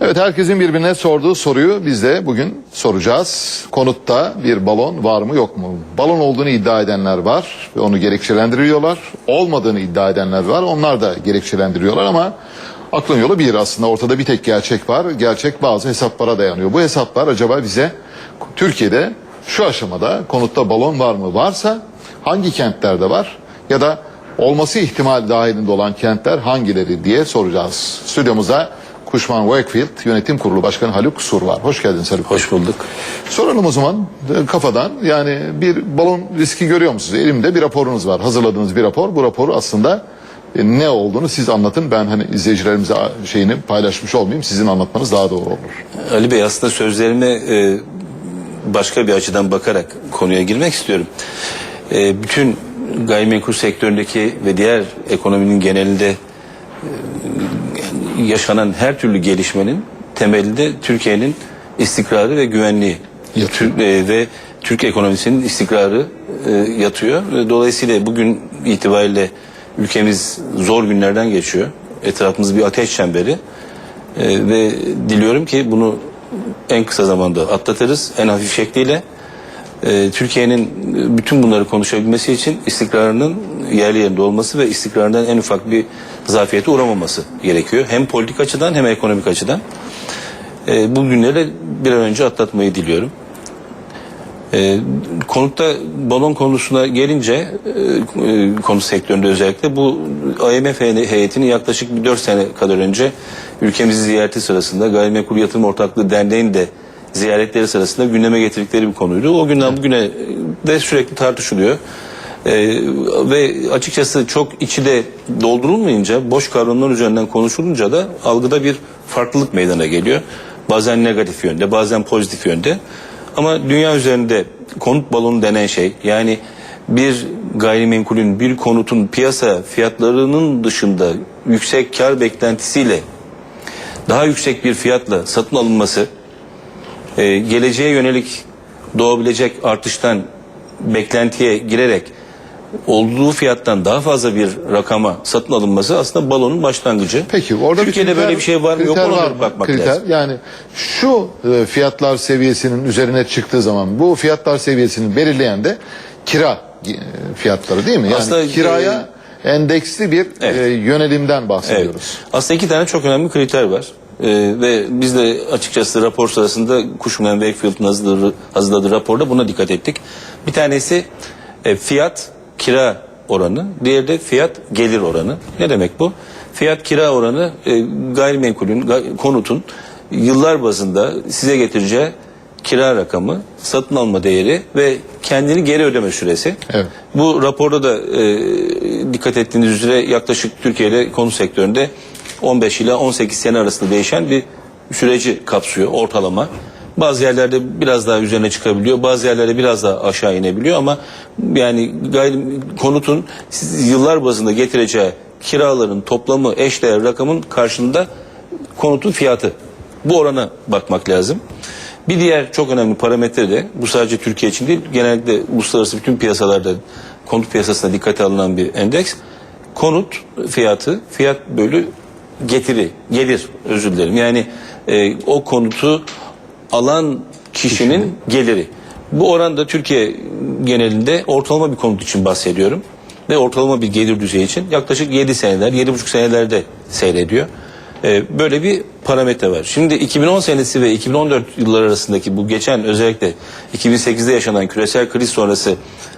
Evet herkesin birbirine sorduğu soruyu biz de bugün soracağız. Konutta bir balon var mı yok mu? Balon olduğunu iddia edenler var ve onu gerekçelendiriyorlar. Olmadığını iddia edenler var. Onlar da gerekçelendiriyorlar ama aklın yolu bir aslında. Ortada bir tek gerçek var. Gerçek bazı hesaplara dayanıyor. Bu hesaplar acaba bize Türkiye'de şu aşamada konutta balon var mı? Varsa hangi kentlerde var? Ya da olması ihtimali dahilinde olan kentler hangileri diye soracağız. Stüdyomuzda Kuşman Wakefield Yönetim Kurulu Başkanı Haluk Sur var. Hoş geldiniz Haluk. Hoş bulduk. Soralım o zaman e, kafadan. Yani bir balon riski görüyor musunuz? Elimde bir raporunuz var. Hazırladığınız bir rapor. Bu raporu aslında e, ne olduğunu siz anlatın. Ben hani izleyicilerimize şeyini paylaşmış olmayayım. Sizin anlatmanız daha doğru olur. Ali Bey aslında sözlerime e, başka bir açıdan bakarak konuya girmek istiyorum. Bütün gayrimenkul sektöründeki ve diğer ekonominin genelinde yaşanan her türlü gelişmenin temelinde Türkiye'nin istikrarı ve güvenliği. Tür- e, ve Türk ekonomisinin istikrarı e, yatıyor. E, Dolayısıyla bugün itibariyle ülkemiz zor günlerden geçiyor. Etrafımız bir ateş çemberi. E, ve diliyorum ki bunu en kısa zamanda atlatırız en hafif şekliyle. E, Türkiye'nin bütün bunları konuşabilmesi için istikrarının yerli yerinde olması ve istikrarından en ufak bir zafiyete uğramaması gerekiyor. Hem politik açıdan hem ekonomik açıdan. E, bu günleri bir an önce atlatmayı diliyorum. E, konutta balon konusuna gelince e, e, konut sektöründe özellikle bu IMF hey- heyetinin yaklaşık bir 4 sene kadar önce ülkemizi ziyareti sırasında Gayrimenkul Yatırım Ortaklığı Derneği'nin de ziyaretleri sırasında gündeme getirdikleri bir konuydu. O günden bugüne de sürekli tartışılıyor. E, ve açıkçası çok içi de doldurulmayınca boş kavramlar üzerinden konuşulunca da algıda bir farklılık meydana geliyor. Bazen negatif yönde bazen pozitif yönde. Ama dünya üzerinde konut balonu denen şey yani bir gayrimenkulün bir konutun piyasa fiyatlarının dışında yüksek kar beklentisiyle daha yüksek bir fiyatla satın alınması e, geleceğe yönelik doğabilecek artıştan beklentiye girerek olduğu fiyattan daha fazla bir rakama satın alınması aslında balonun başlangıcı. Peki orada Türkiye'de bir kriter, böyle bir şey var mı yok ona mı? bakmak kriter, lazım. Yani şu e, fiyatlar seviyesinin üzerine çıktığı zaman bu fiyatlar seviyesini belirleyen de kira e, fiyatları değil mi? Yani Aslında, kiraya endeksli bir Evet. e, yönelimden Evet. bahsediyoruz. Aslında iki tane çok önemli kriter var. Ee, ve biz de açıkçası rapor sırasında Cushman Wakefield'ın hazırladığı, hazırladığı raporda buna dikkat ettik. Bir tanesi e, fiyat kira oranı, diğeri de fiyat gelir oranı. Ne demek bu? Fiyat kira oranı e, gayrimenkulün, gay- konutun yıllar bazında size getireceği kira rakamı, satın alma değeri ve kendini geri ödeme süresi. Evet. Bu raporda da e, dikkat ettiğiniz üzere yaklaşık Türkiye'de konut sektöründe 15 ila 18 sene arasında değişen bir süreci kapsıyor ortalama. Bazı yerlerde biraz daha üzerine çıkabiliyor, bazı yerlerde biraz daha aşağı inebiliyor ama yani gayri konutun yıllar bazında getireceği kiraların toplamı eşdeğer rakamın karşılığında konutun fiyatı. Bu orana bakmak lazım. Bir diğer çok önemli parametre de bu sadece Türkiye için değil genellikle uluslararası bütün piyasalarda konut piyasasına dikkate alınan bir endeks. Konut fiyatı fiyat bölü getiri gelir özür dilerim. Yani e, o konutu alan kişinin geliri. Bu oranda Türkiye genelinde ortalama bir konut için bahsediyorum. Ve ortalama bir gelir düzeyi için yaklaşık 7 seneler, 7,5 senelerde seyrediyor. Ee, böyle bir parametre var. Şimdi 2010 senesi ve 2014 yılları arasındaki bu geçen özellikle 2008'de yaşanan küresel kriz sonrası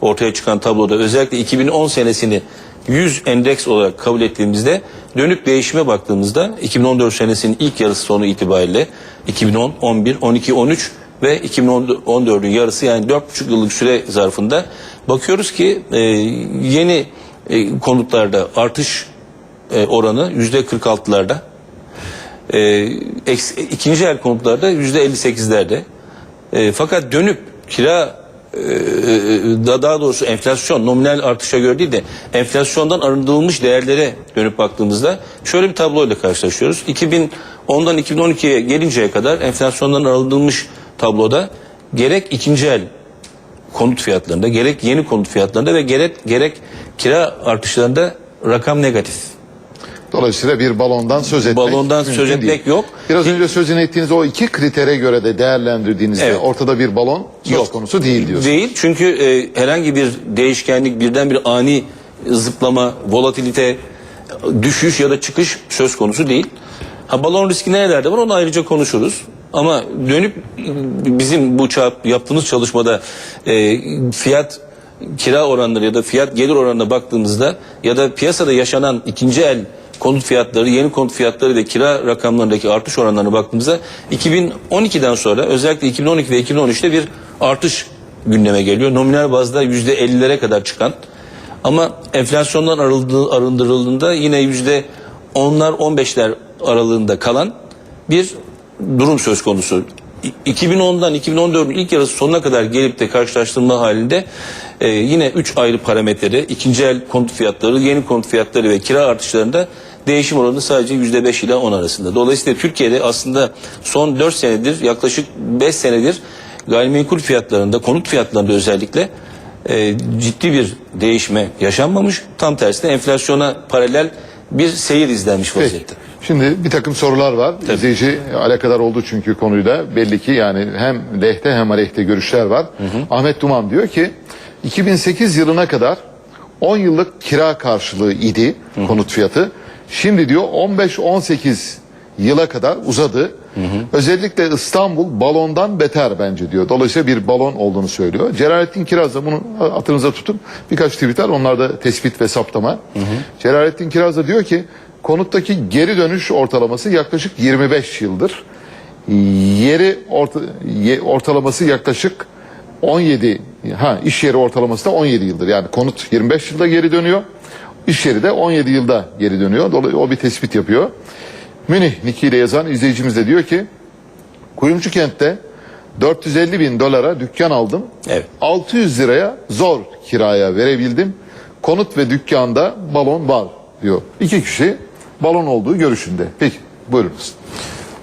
ortaya çıkan tabloda özellikle 2010 senesini 100 endeks olarak kabul ettiğimizde dönüp değişime baktığımızda 2014 senesinin ilk yarısı sonu itibariyle 2010, 11, 12, 13 ve 2014'ün yarısı yani 4,5 yıllık süre zarfında bakıyoruz ki e, yeni e, konutlarda artış e, oranı yüzde 46'larda. E, eks- ikinci el konutlarda yüzde 58'lerde. E, fakat dönüp kira da daha doğrusu enflasyon nominal artışa göre değil de enflasyondan arındırılmış değerlere dönüp baktığımızda şöyle bir tabloyla karşılaşıyoruz. 2010'dan 2012'ye gelinceye kadar enflasyondan arındırılmış tabloda gerek ikinci el konut fiyatlarında gerek yeni konut fiyatlarında ve gerek gerek kira artışlarında rakam negatif. Dolayısıyla bir balondan söz etmek Balondan söz etmek değil. yok. Biraz önce sözünü ettiğiniz o iki kritere göre de değerlendirdiğinizde Evet. ortada bir balon söz Yok. konusu değil diyorsunuz. Değil çünkü e, herhangi bir değişkenlik birden bir ani zıplama, volatilite, düşüş ya da çıkış söz konusu değil. Ha, balon riski nerelerde var onu ayrıca konuşuruz. Ama dönüp bizim bu çap, yaptığımız çalışmada e, fiyat kira oranları ya da fiyat gelir oranına baktığımızda ya da piyasada yaşanan ikinci el konut fiyatları, yeni konut fiyatları ve kira rakamlarındaki artış oranlarına baktığımızda 2012'den sonra özellikle 2012 ve 2013'te bir artış gündeme geliyor. Nominal bazda %50'lere kadar çıkan ama enflasyondan arındı- arındırıldığında yine yüzde onlar 15'ler aralığında kalan bir durum söz konusu. İ- 2010'dan 2014'ün ilk yarısı sonuna kadar gelip de karşılaştırma halinde e, yine 3 ayrı parametrede ikinci el konut fiyatları, yeni konut fiyatları ve kira artışlarında değişim oranı sadece %5 ile 10 arasında. Dolayısıyla Türkiye'de aslında son 4 senedir yaklaşık 5 senedir gayrimenkul fiyatlarında, konut fiyatlarında özellikle e, ciddi bir değişme yaşanmamış. Tam tersine enflasyona paralel bir seyir izlenmiş Peki. vaziyette. Şimdi bir takım sorular var. İzleyici alakadar oldu çünkü konuyla. Belli ki yani hem lehte hem aleyhte görüşler var. Ahmet Duman diyor ki 2008 yılına kadar 10 yıllık kira karşılığı idi konut fiyatı. Şimdi diyor 15-18 yıla kadar uzadı. Özellikle İstanbul balondan beter bence diyor. Dolayısıyla bir balon olduğunu söylüyor. Celalettin Kiraz da bunu atınıza tutun. Birkaç tweet var. Onlar da tespit ve saptama. Celalettin Kiraz da diyor ki konuttaki geri dönüş ortalaması yaklaşık 25 yıldır. Yeri orta, ye- ortalaması yaklaşık 17 ha iş yeri ortalaması da 17 yıldır. Yani konut 25 yılda geri dönüyor. İş yeri de 17 yılda geri dönüyor. Dolayısıyla o bir tespit yapıyor. Münih Niki ile yazan izleyicimiz de diyor ki Kuyumcu kentte 450 bin dolara dükkan aldım. Evet. 600 liraya zor kiraya verebildim. Konut ve dükkanda balon var diyor. İki kişi balon olduğu görüşünde. Peki buyurunuz.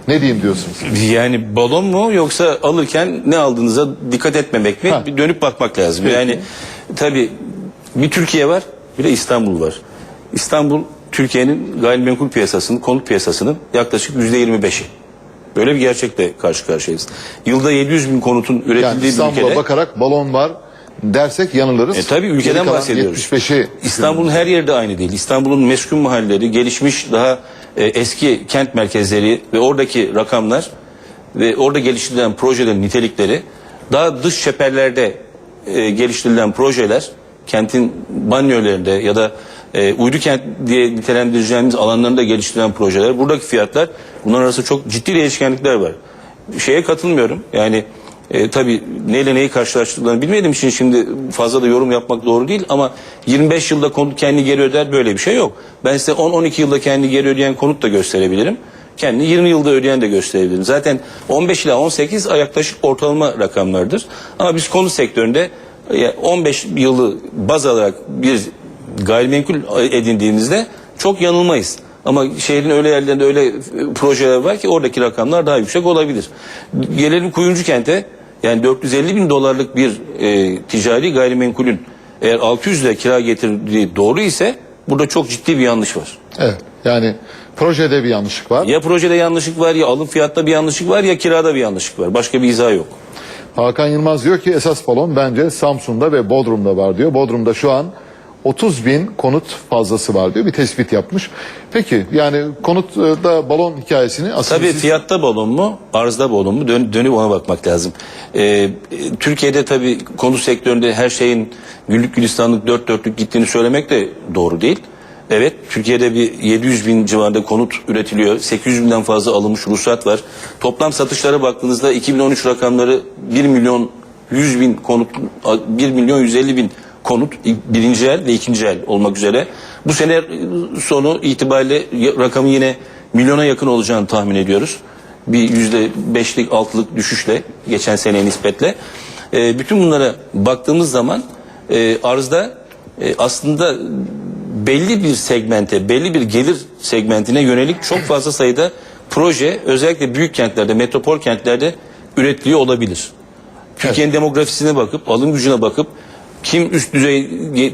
Ne diyeyim diyorsunuz? Yani balon mu yoksa alırken ne aldığınıza dikkat etmemek mi? Ha. Bir dönüp bakmak lazım. Peki. Yani tabii bir Türkiye var, bir de İstanbul var. İstanbul Türkiye'nin gayrimenkul piyasasının, konut piyasasının yaklaşık yüzde yirmi beşi. Böyle bir gerçekle karşı karşıyayız. Yılda 700 bin konutun üretildiği Yani bir İstanbul'a ülkede bakarak balon var dersek yanılırız. E tabii ülkeden bahsediyoruz. 75'i İstanbul'un her yeri de aynı değil. İstanbul'un meskun mahalleleri, gelişmiş daha e, eski kent merkezleri ve oradaki rakamlar ve orada geliştirilen projelerin nitelikleri daha dış çeperlerde e, geliştirilen projeler kentin banyolarında ya da e, uydu kent diye nitelendireceğimiz alanlarında geliştirilen projeler buradaki fiyatlar bunlar arasında çok ciddi değişkenlikler var. Şeye katılmıyorum. Yani e, tabii neyle neyi karşılaştırdıklarını bilmediğim için şimdi fazla da yorum yapmak doğru değil ama 25 yılda konut kendi geri öder böyle bir şey yok. Ben size 10-12 yılda kendi geri ödeyen konut da gösterebilirim. Kendi 20 yılda ödeyen de gösterebilirim. Zaten 15 ila 18 yaklaşık ortalama rakamlardır. Ama biz konut sektöründe 15 yılı baz alarak bir gayrimenkul edindiğimizde çok yanılmayız. Ama şehrin öyle yerlerinde öyle e, projeler var ki oradaki rakamlar daha yüksek olabilir. Gelelim Kuyumcu kente yani 450 bin dolarlık bir e, ticari gayrimenkulün eğer 600 lira kira getirdiği doğru ise burada çok ciddi bir yanlış var. Evet. Yani projede bir yanlışlık var. Ya projede yanlışlık var ya alım fiyatta bir yanlışlık var ya kirada bir yanlışlık var. Başka bir izah yok. Hakan Yılmaz diyor ki esas balon bence Samsun'da ve Bodrum'da var diyor. Bodrum'da şu an 30 bin konut fazlası var diyor. Bir tespit yapmış. Peki yani konutta balon hikayesini aslında Tabii siz- fiyatta balon mu, arzda balon mu dön, dönüp ona bakmak lazım. Ee, Türkiye'de tabii konut sektöründe her şeyin güllük gülistanlık dört dörtlük gittiğini söylemek de doğru değil. Türkiye'de bir 700 bin civarında konut üretiliyor. 800 binden fazla alınmış ruhsat var. Toplam satışlara baktığınızda 2013 rakamları 1 milyon 100 bin konut 1 milyon 150 bin konut birinci el ve ikinci el olmak üzere. Bu sene sonu itibariyle rakamı yine milyona yakın olacağını tahmin ediyoruz. Bir yüzde beşlik altılık düşüşle geçen seneye nispetle. E, bütün bunlara baktığımız zaman e, arzda e, aslında belli bir segmente, belli bir gelir segmentine yönelik çok fazla sayıda proje özellikle büyük kentlerde, metropol kentlerde üretiliyor olabilir. Türkiye'nin demografisine bakıp, alım gücüne bakıp kim üst düzey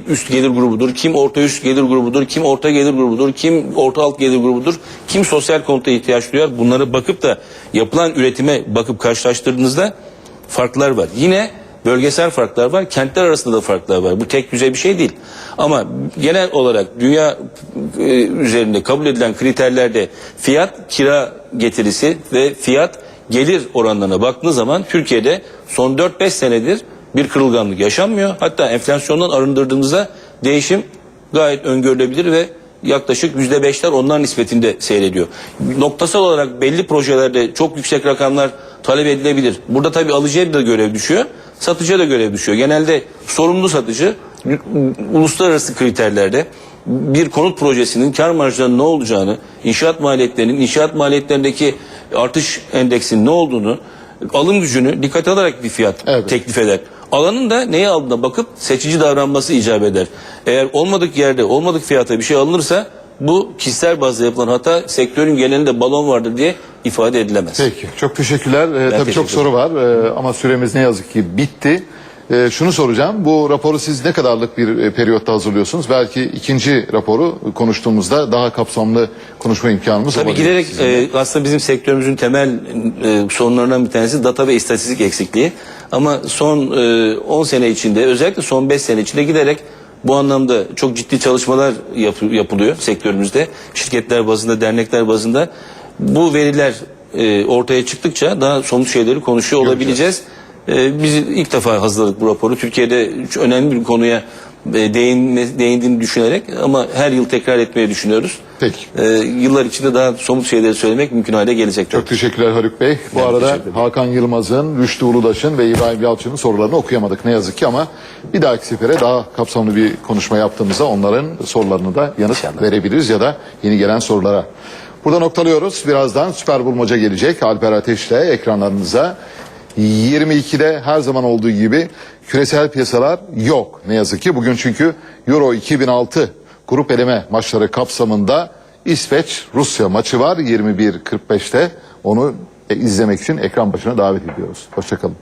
üst gelir grubudur, kim orta üst gelir grubudur, kim orta gelir grubudur, kim orta alt gelir grubudur, kim sosyal konuta ihtiyaç duyar. Bunları bakıp da yapılan üretime bakıp karşılaştırdığınızda farklar var. Yine bölgesel farklar var, kentler arasında da farklar var. Bu tek düzey bir şey değil. Ama genel olarak dünya e, üzerinde kabul edilen kriterlerde fiyat kira getirisi ve fiyat gelir oranlarına baktığınız zaman Türkiye'de son 4-5 senedir bir kırılganlık yaşanmıyor. Hatta enflasyondan arındırdığımızda değişim gayet öngörülebilir ve yaklaşık yüzde beşler onlar nispetinde seyrediyor. Noktasal olarak belli projelerde çok yüksek rakamlar talep edilebilir. Burada tabii alıcıya da görev düşüyor, satıcıya da görev düşüyor. Genelde sorumlu satıcı uluslararası kriterlerde bir konut projesinin kar marjlarının ne olacağını, inşaat maliyetlerinin, inşaat maliyetlerindeki artış endeksinin ne olduğunu, alım gücünü dikkate alarak bir fiyat Evet. teklif eder. Alanın da neye aldığına bakıp seçici davranması icap eder. Eğer olmadık yerde, olmadık fiyata bir şey alınırsa bu kişisel bazda yapılan hata sektörün genelinde balon vardır diye ifade edilemez. Peki çok teşekkürler. Ee, tabii çok teşekkür soru var ee, ama süremiz ne yazık ki bitti. Ee, şunu soracağım. Bu raporu siz ne kadarlık bir e, periyotta hazırlıyorsunuz? Belki ikinci raporu konuştuğumuzda daha kapsamlı konuşma imkanımız Tabii olabilir. giderek sizinle. e, aslında bizim sektörümüzün temel e, sorunlarından bir tanesi data ve istatistik eksikliği. Ama son e, 10 sene içinde özellikle son 5 sene içinde giderek bu anlamda çok ciddi çalışmalar yap- yapılıyor sektörümüzde. Şirketler bazında, dernekler bazında. Bu veriler e, ortaya çıktıkça daha somut şeyleri konuşuyor olabileceğiz. E, biz ilk defa hazırladık bu raporu. Türkiye'de önemli bir konuya değinme, değindiğini düşünerek ama her yıl tekrar etmeyi düşünüyoruz. Peki. Ee, yıllar içinde daha somut şeyleri söylemek mümkün hale gelecek. Çok teşekkürler Haluk Bey. Bu Ben arada. Hakan Yılmaz'ın, Rüştü Uludaş'ın ve İbrahim Yalçın'ın sorularını okuyamadık ne yazık ki ama bir dahaki sefere daha kapsamlı bir konuşma yaptığımızda onların sorularını da yanıt İnşallah. verebiliriz ya da yeni gelen sorulara. Burada noktalıyoruz. Birazdan süper bulmaca gelecek. Alper Ateş'le ekranlarınıza. 22'de her zaman olduğu gibi küresel piyasalar yok ne yazık ki. Bugün çünkü Euro 2006 grup eleme maçları kapsamında İsveç-Rusya maçı var 21.45'te. Onu e, izlemek için ekran başına davet ediyoruz. Hoşçakalın.